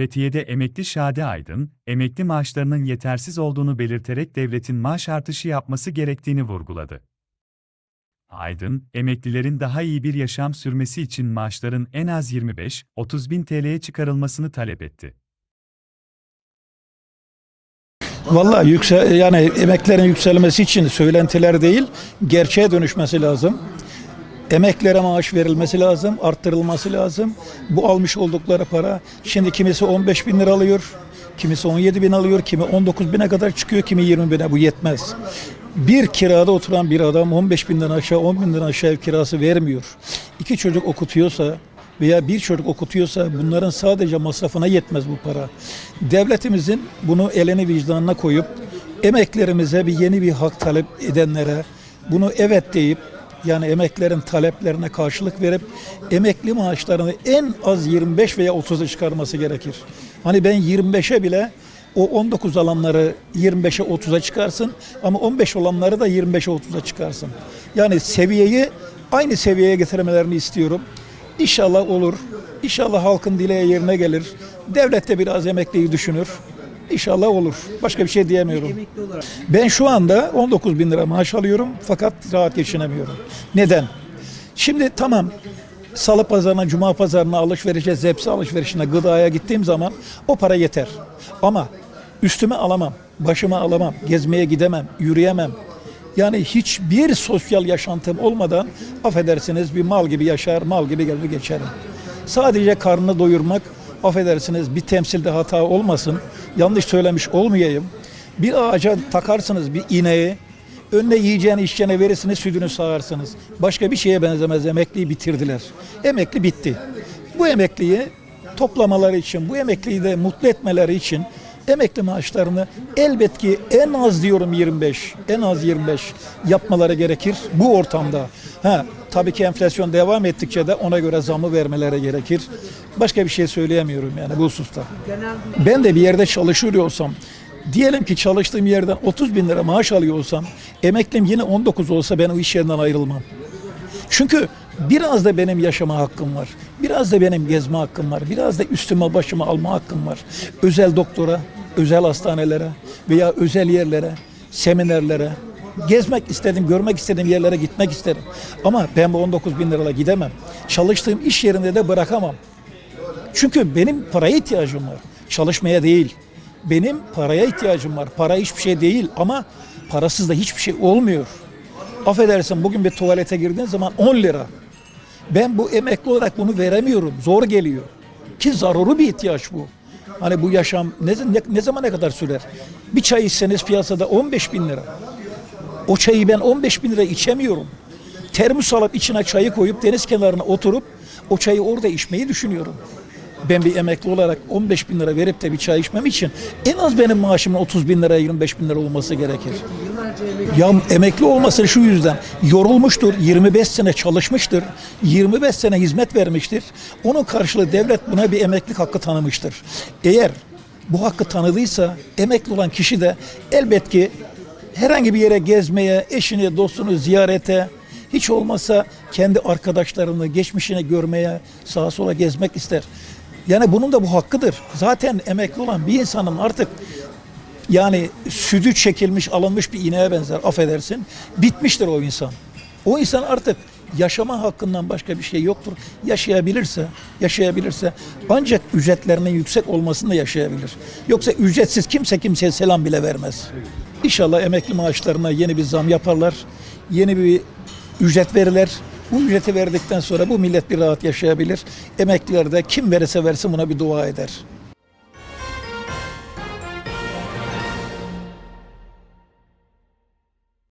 Fethiye'de emekli Şadi Aydın, emekli maaşlarının yetersiz olduğunu belirterek devletin maaş artışı yapması gerektiğini vurguladı. Aydın, emeklilerin daha iyi bir yaşam sürmesi için maaşların en az 25-30 bin TL'ye çıkarılmasını talep etti. Vallahi yüksel yani emeklerin yükselmesi için söylentiler değil, gerçeğe dönüşmesi lazım. Emeklere maaş verilmesi lazım, arttırılması lazım. Bu almış oldukları para, şimdi kimisi 15 bin lira alıyor, kimisi 17 bin alıyor, kimi 19 bine kadar çıkıyor, kimi 20 bine. Bu yetmez. Bir kirada oturan bir adam 15 binden aşağı 10 binden aşağı ev kirası vermiyor. İki çocuk okutuyorsa veya bir çocuk okutuyorsa bunların sadece masrafına yetmez bu para. Devletimizin bunu elini vicdanına koyup emeklerimize bir yeni bir hak talep edenlere bunu evet deyip yani emeklerin taleplerine karşılık verip emekli maaşlarını en az 25 veya 30'a çıkarması gerekir. Hani ben 25'e bile o 19 alanları 25'e 30'a çıkarsın ama 15 olanları da 25'e 30'a çıkarsın. Yani seviyeyi aynı seviyeye getirmelerini istiyorum. İnşallah olur. İnşallah halkın dileği yerine gelir. Devlet de biraz emekliyi düşünür. İnşallah olur. Başka bir şey diyemiyorum. Ben şu anda 19 bin lira maaş alıyorum fakat rahat geçinemiyorum. Neden? Şimdi tamam salı pazarına, cuma pazarına alışverişe, zepsi alışverişine, gıdaya gittiğim zaman o para yeter. Ama üstüme alamam, başıma alamam, gezmeye gidemem, yürüyemem. Yani hiçbir sosyal yaşantım olmadan affedersiniz bir mal gibi yaşar, mal gibi gelir geçerim. Sadece karnını doyurmak, affedersiniz bir temsilde hata olmasın, yanlış söylemiş olmayayım. Bir ağaca takarsınız bir ineği, önüne yiyeceğini içeceğine verirsiniz, sütünü sağarsınız. Başka bir şeye benzemez, emekliyi bitirdiler. Emekli bitti. Bu emekliyi toplamaları için, bu emekliyi de mutlu etmeleri için emekli maaşlarını elbet ki en az diyorum 25, en az 25 yapmaları gerekir bu ortamda. Ha, tabii ki enflasyon devam ettikçe de ona göre zamı vermeleri gerekir. Başka bir şey söyleyemiyorum yani bu hususta. Ben de bir yerde çalışıyor olsam, diyelim ki çalıştığım yerden 30 bin lira maaş alıyor olsam, emeklim yine 19 olsa ben o iş yerinden ayrılmam. Çünkü biraz da benim yaşama hakkım var. Biraz da benim gezme hakkım var. Biraz da üstüme başıma alma hakkım var. Özel doktora, özel hastanelere veya özel yerlere, seminerlere gezmek istedim, görmek istediğim yerlere gitmek isterim. Ama ben bu 19 bin lirayla gidemem. Çalıştığım iş yerinde de bırakamam. Çünkü benim paraya ihtiyacım var. Çalışmaya değil. Benim paraya ihtiyacım var. Para hiçbir şey değil ama parasız da hiçbir şey olmuyor. Affedersin bugün bir tuvalete girdiğin zaman 10 lira. Ben bu emekli olarak bunu veremiyorum. Zor geliyor. Ki zaruri bir ihtiyaç bu. Hani bu yaşam ne, ne, ne zamana kadar sürer? Bir çay içseniz piyasada 15 bin lira. O çayı ben 15 bin lira içemiyorum. Termos alıp içine çayı koyup deniz kenarına oturup o çayı orada içmeyi düşünüyorum. Ben bir emekli olarak 15 bin lira verip de bir çay içmem için en az benim maaşımın 30 bin lira 25 bin lira olması gerekir. Ya emekli olması şu yüzden yorulmuştur, 25 sene çalışmıştır, 25 sene hizmet vermiştir. Onun karşılığı devlet buna bir emeklilik hakkı tanımıştır. Eğer bu hakkı tanıdıysa emekli olan kişi de elbet ki herhangi bir yere gezmeye, eşini, dostunu ziyarete, hiç olmazsa kendi arkadaşlarını, geçmişini görmeye, sağa sola gezmek ister. Yani bunun da bu hakkıdır. Zaten emekli olan bir insanın artık yani sütü çekilmiş, alınmış bir ineğe benzer affedersin. Bitmiştir o insan. O insan artık yaşama hakkından başka bir şey yoktur. Yaşayabilirse, yaşayabilirse ancak ücretlerinin yüksek olmasını da yaşayabilir. Yoksa ücretsiz kimse kimseye selam bile vermez. İnşallah emekli maaşlarına yeni bir zam yaparlar. Yeni bir ücret verirler. Bu ücreti verdikten sonra bu millet bir rahat yaşayabilir. Emekliler de kim verirse versin buna bir dua eder.